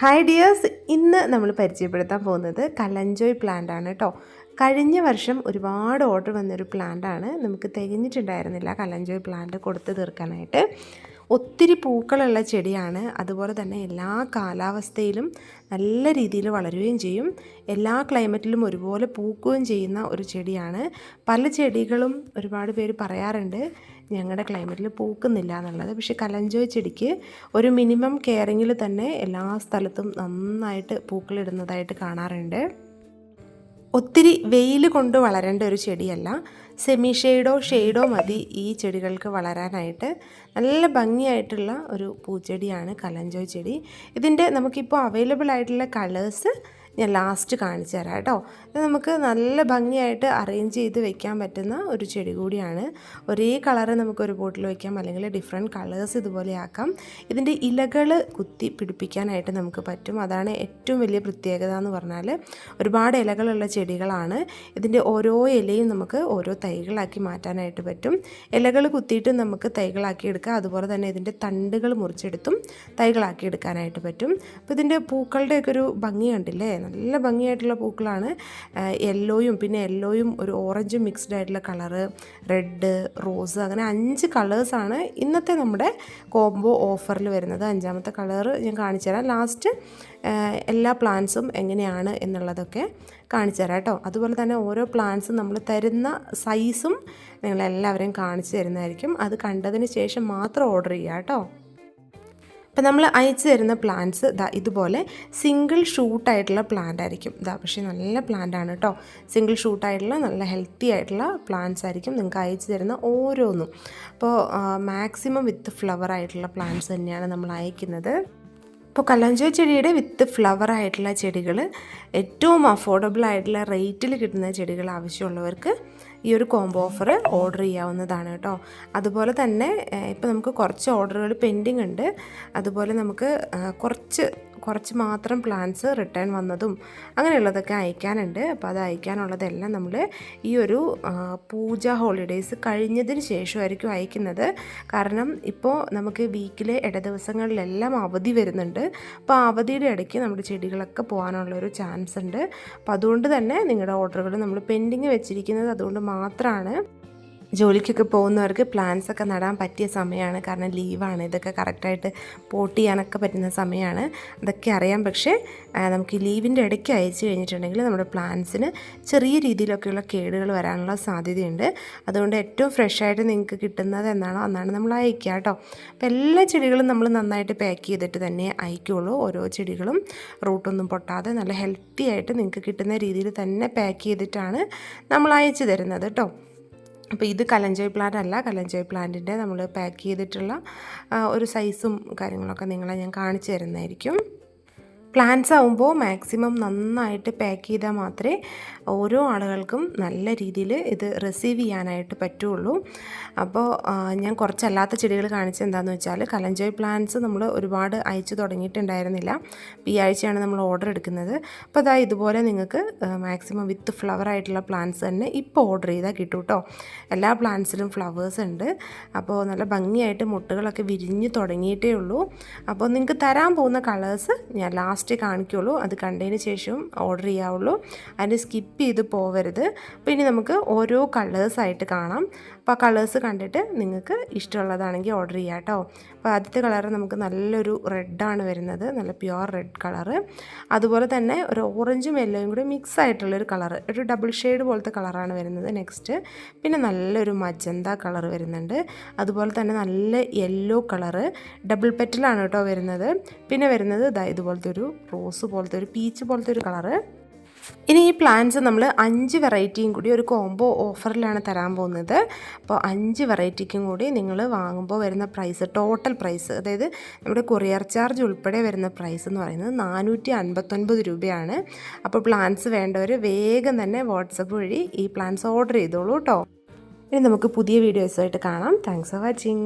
Hi dears ഇന്ന് നമ്മൾ പരിചയപ്പെടുത്താൻ പോകുന്നത് കലഞ്ചോയ് പ്ലാന്റ് ആണ് കേട്ടോ കഴിഞ്ഞ വർഷം ഒരുപാട് ഓർഡർ വന്നൊരു പ്ലാന്റ് ആണ്. നമുക്ക് തികഞ്ഞിട്ടുണ്ടായിരുന്നില്ല കലഞ്ചോയ് പ്ലാന്റ് കൊടുത്തു തീർക്കാനായിട്ട്. ഒത്തിരി പൂക്കളുള്ള ചെടിയാണ്. അതുപോലെ തന്നെ എല്ലാ കാലാവസ്ഥയിലും നല്ല രീതിയിൽ വളരുകയും ചെയ്യും. എല്ലാ ക്ലൈമറ്റിലും ഒരുപോലെ പൂക്കുകയും ചെയ്യുന്ന ഒരു ചെടിയാണ്. പല ചെടികളും ഒരുപാട് പേര് പറയാറുണ്ട് ഞങ്ങളുടെ ക്ലൈമറ്റിൽ പൂക്കുന്നില്ല എന്നുള്ളത്. പക്ഷെ കലഞ്ചോയ് ചെടിക്ക് ഒരു മിനിമം കെയറിങ്ങിൽ തന്നെ എല്ലാ സ്ഥലത്തും നന്നായിട്ട് പൂക്കളിടുന്നതായിട്ട് കാണാറുണ്ട്. ഒത്തിരി വെയിൽ കൊണ്ട് വളരേണ്ട ഒരു ചെടിയല്ല. സെമി ഷെയ്ഡോ ഷെയ്ഡോ മതി ഈ ചെടികൾക്ക് വളരാനായിട്ട്. നല്ല ഭംഗിയായിട്ടുള്ള ഒരു പൂച്ചെടിയാണ് കലഞ്ചോയ് ചെടി. ഇതിന്റെ നമുക്കിപ്പോൾ അവൈലബിൾ ആയിട്ടുള്ള കളേഴ്സ് ഞാൻ ലാസ്റ്റ് കാണിച്ചു തരാം കേട്ടോ. ഇത് നമുക്ക് നല്ല ഭംഗിയായിട്ട് അറേഞ്ച് ചെയ്ത് വെക്കാൻ പറ്റുന്ന ഒരു ചെടി കൂടിയാണ്. ഒരേ കളറ് നമുക്ക് ഒരു ബോട്ടിൽ വെക്കാം അല്ലെങ്കിൽ ഡിഫറെന്റ് കളേഴ്സ് ഇതുപോലെ ആക്കാം. ഇതിന്റെ ഇലകൾ കുത്തി പിടിപ്പിക്കാനായിട്ട് നമുക്ക് പറ്റും. അതാണ് ഏറ്റവും വലിയ പ്രത്യേകത എന്ന് പറഞ്ഞാൽ ഒരുപാട് ഇലകളുള്ള ചെടികളാണ്. ഇതിന്റെ ഓരോ ഇലയും നമുക്ക് ഓരോ തൈകളാക്കി മാറ്റാനായിട്ട് പറ്റും. ഇലകൾ കുത്തിയിട്ട് നമുക്ക് തൈകളാക്കി എടുക്കാം. അതുപോലെ തന്നെ ഇതിന്റെ തണ്ടുകൾ മുറിച്ചെടുത്തും തൈകളാക്കി എടുക്കാനായിട്ട് പറ്റും. അപ്പോൾ ഇതിന്റെ പൂക്കളുടെയൊക്കെ ഒരു ഭംഗി കണ്ടില്ലേ? നല്ല ഭംഗിയായിട്ടുള്ള പൂക്കളാണ്. യെല്ലോയും പിന്നെ യെല്ലോയും ഒരു ഓറഞ്ചും മിക്സ്ഡ് ആയിട്ടുള്ള കളറ് റെഡ് റോസ് അങ്ങനെ അഞ്ച് കളേഴ്സാണ് ഇന്നത്തെ നമ്മുടെ കോംബോ ഓഫറിൽ വരുന്നത്. അഞ്ചാമത്തെ കളറ് ഞാൻ കാണിച്ചു തരാം. ലാസ്റ്റ് എല്ലാ പ്ലാന്റ്സും എങ്ങനെയാണ് എന്നുള്ളതൊക്കെ കാണിച്ചു തരാം കേട്ടോ. അതുപോലെ തന്നെ ഓരോ പ്ലാന്റ്സും നമ്മൾ തരുന്ന സൈസും നിങ്ങളെല്ലാവരെയും കാണിച്ചു തരുന്നതായിരിക്കും. അത് കണ്ടതിന് ശേഷം മാത്രം ഓർഡർ ചെയ്യുക കേട്ടോ. അപ്പോൾ നമ്മൾ അയച്ചു തരുന്ന പ്ലാന്റ്സ് ദാ ഇതുപോലെ സിംഗിൾ ഷൂട്ടായിട്ടുള്ള പ്ലാന്റ് ആയിരിക്കും. ഇതാ പക്ഷേ നല്ല പ്ലാന്റ് ആണ് കേട്ടോ സിംഗിൾ ഷൂട്ടായിട്ടുള്ള നല്ല ഹെൽത്തി ആയിട്ടുള്ള പ്ലാന്റ്സ് ആയിരിക്കും നിങ്ങൾക്ക് അയച്ചു തരുന്ന ഓരോന്നും. അപ്പോൾ മാക്സിമം വിത്ത് ഫ്ലവർ ആയിട്ടുള്ള പ്ലാന്റ്സ് തന്നെയാണ് നമ്മൾ അയക്കുന്നത്. ഇപ്പോൾ കല്ലഞ്ചോ ചെടിയുടെ വിത്ത് ഫ്ലവർ ആയിട്ടുള്ള ചെടികൾ ഏറ്റവും അഫോർഡബിൾ ആയിട്ടുള്ള റേറ്റിൽ കിട്ടുന്ന ചെടികൾ ആവശ്യമുള്ളവർക്ക് ഈ ഒരു കോംബോ ഓഫർ ഓർഡർ ചെയ്യാവുന്നതാണ് കേട്ടോ. അതുപോലെ തന്നെ ഇപ്പോൾ നമുക്ക് കുറച്ച് ഓർഡറുകൾ പെൻഡിങ് ഉണ്ട്. അതുപോലെ നമുക്ക് കുറച്ച് കുറച്ച് മാത്രം പ്ലാൻസ് റിട്ടേൺ വന്നതും അങ്ങനെയുള്ളതൊക്കെ അയക്കാനുണ്ട്. അപ്പോൾ അത് അയക്കാനുള്ളതെല്ലാം നമ്മൾ ഈ ഒരു പൂജ ഹോളിഡേയ്സ് കഴിഞ്ഞതിന് ശേഷമായിരിക്കും അയക്കുന്നത്. കാരണം ഇപ്പോൾ നമുക്ക് വീക്കിലെ ഇട ദിവസങ്ങളിലെല്ലാം അവധി വരുന്നുണ്ട്. അപ്പോൾ അവധിയുടെ ഇടയ്ക്ക് നമ്മുടെ ചെടികളൊക്കെ പോകാനുള്ളൊരു ചാൻസ് ഉണ്ട്. അപ്പോൾ അതുകൊണ്ട് തന്നെ നിങ്ങളുടെ ഓർഡറുകൾ നമ്മൾ പെൻഡിങ് വെച്ചിരിക്കുന്നത്. അതുകൊണ്ട് മാത്രമാണ് ജോലിക്കൊക്കെ പോകുന്നവർക്ക് പ്ലാൻസ് ഒക്കെ നടാൻ പറ്റിയ സമയമാണ്. കാരണം ലീവാണ്. ഇതൊക്കെ കറക്റ്റായിട്ട് പോട്ട് ചെയ്യാനൊക്കെ പറ്റുന്ന സമയമാണ്. അതൊക്കെ അറിയാം. പക്ഷേ നമുക്ക് ലീവിന്റെ ഇടയ്ക്ക് അയച്ചു കഴിഞ്ഞിട്ടുണ്ടെങ്കിൽ നമ്മുടെ പ്ലാൻസിന് ചെറിയ രീതിയിലൊക്കെയുള്ള കേടുകൾ വരാനുള്ള സാധ്യതയുണ്ട്. അതുകൊണ്ട് ഏറ്റവും ഫ്രഷായിട്ട് നിങ്ങൾക്ക് കിട്ടുന്നത് എന്നാണോ അന്നാണ് നമ്മൾ അയക്കുക കേട്ടോ. അപ്പോൾ എല്ലാ ചെടികളും നമ്മൾ നന്നായിട്ട് പാക്ക് ചെയ്തിട്ട് തന്നെ അയക്കുകയുള്ളൂ ഓരോ ചെടികളും റൂട്ടൊന്നും പൊട്ടാതെ നല്ല ഹെൽത്തി ആയിട്ട് നിങ്ങൾക്ക് കിട്ടുന്ന രീതിയിൽ തന്നെ പാക്ക് ചെയ്തിട്ടാണ് നമ്മൾ അയച്ചു തരുന്നത് കേട്ടോ. അപ്പോൾ ഇത് കലഞ്ചോയ് പ്ലാന്റ് അല്ല. കലഞ്ചോയ് പ്ലാന്റിന്റെ നമ്മൾ പാക്ക് ചെയ്തിട്ടുള്ള ഒരു സൈസും കാര്യങ്ങളൊക്കെ നിങ്ങളെ ഞാൻ കാണിച്ചു തരുന്നതായിരിക്കും. പ്ലാന്റ്സ് ആവുമ്പോൾ മാക്സിമം നന്നായിട്ട് പാക്ക് ചെയ്താൽ മാത്രമേ ഓരോ ആളുകൾക്കും നല്ല രീതിയിൽ ഇത് റിസീവ് ചെയ്യാനായിട്ട് പറ്റുള്ളൂ. അപ്പോൾ ഞാൻ കുറച്ചല്ലാത്ത ചെടികൾ കാണിച്ചത് എന്താണെന്ന് വെച്ചാൽ കലഞ്ചോയ് പ്ലാന്റ്സ് നമ്മൾ ഒരുപാട് അയച്ചു തുടങ്ങിയിട്ടുണ്ടായിരുന്നില്ല. ഈ ആഴ്ചയാണ് നമ്മൾ ഓർഡർ എടുക്കുന്നത്. അപ്പോൾ അതാ ഇതുപോലെ നിങ്ങൾക്ക് മാക്സിമം വിത്ത് ഫ്ലവർ ആയിട്ടുള്ള പ്ലാന്റ്സ് തന്നെ ഇപ്പോൾ ഓർഡർ ചെയ്താൽ കിട്ടും കേട്ടോ എല്ലാ പ്ലാന്റ്സിലും ഫ്ലവേഴ്സ് ഉണ്ട്. അപ്പോൾ നല്ല ഭംഗിയായിട്ട് മുട്ടുകളൊക്കെ വിരിഞ്ഞ് തുടങ്ങിയിട്ടേ ഉള്ളൂ. അപ്പോൾ നിങ്ങൾക്ക് തരാൻ പോകുന്ന കളേഴ്സ് ഞാൻ ലാസ്റ്റ് ലാസ്റ്റ് കാണിക്കുള്ളൂ. അത് കണ്ടതിന് ശേഷം ഓർഡർ ചെയ്യാവുള്ളൂ. അതിന് സ്കിപ്പ് ചെയ്ത് പോവരുത്. അപ്പോൾ ഇനി നമുക്ക് ഓരോ കളേഴ്സായിട്ട് കാണാം. അപ്പോൾ ആ കളേഴ്സ് കണ്ടിട്ട് നിങ്ങൾക്ക് ഇഷ്ടമുള്ളതാണെങ്കിൽ ഓർഡർ ചെയ്യാം കേട്ടോ. അപ്പോൾ ആദ്യത്തെ കളർ നമുക്ക് നല്ലൊരു റെഡാണ് വരുന്നത്. നല്ല പ്യുവർ റെഡ് കളറ് അതുപോലെ തന്നെ ഒരു ഓറഞ്ചും യെല്ലോയും കൂടി മിക്സ് ആയിട്ടുള്ളൊരു കളർ ഒരു ഡബിൾ ഷെയ്ഡ് പോലത്തെ കളറാണ് വരുന്നത് നെക്സ്റ്റ് പിന്നെ നല്ലൊരു മജന്ത കളർ വരുന്നുണ്ട്. അതുപോലെ തന്നെ നല്ല യെല്ലോ കളറ് ഡബിൾ പെറ്റലാണ് കേട്ടോ വരുന്നത്. പിന്നെ വരുന്നത് ഇതാ ഇതുപോലത്തെ ഒരു റോസ് പോലത്തെ ഒരു പീച്ച് പോലത്തെ ഒരു കളറ്. ഇനി ഈ പ്ലാൻസ് നമ്മൾ അഞ്ച് വെറൈറ്റിയും കൂടി ഒരു കോംബോ ഓഫറിലാണ് തരാൻ പോകുന്നത്. അപ്പോൾ അഞ്ച് വെറൈറ്റിക്കും കൂടി നിങ്ങൾ വാങ്ങുമ്പോൾ വരുന്ന പ്രൈസ് ടോട്ടൽ പ്രൈസ് അതായത് നമ്മുടെ കൊറിയർ ചാർജ് ഉൾപ്പെടെ വരുന്ന പ്രൈസ് എന്ന് പറയുന്നത് നാനൂറ്റി അൻപത്തൊൻപത് രൂപയാണ്. അപ്പോൾ പ്ലാൻസ് വേണ്ടവർ വേഗം തന്നെ വാട്സപ്പ് വഴി ഈ പ്ലാൻസ് ഓർഡർ ചെയ്തോളൂ കേട്ടോ ഇനി നമുക്ക് പുതിയ വീഡിയോസുമായിട്ട് കാണാം. Thanks for watching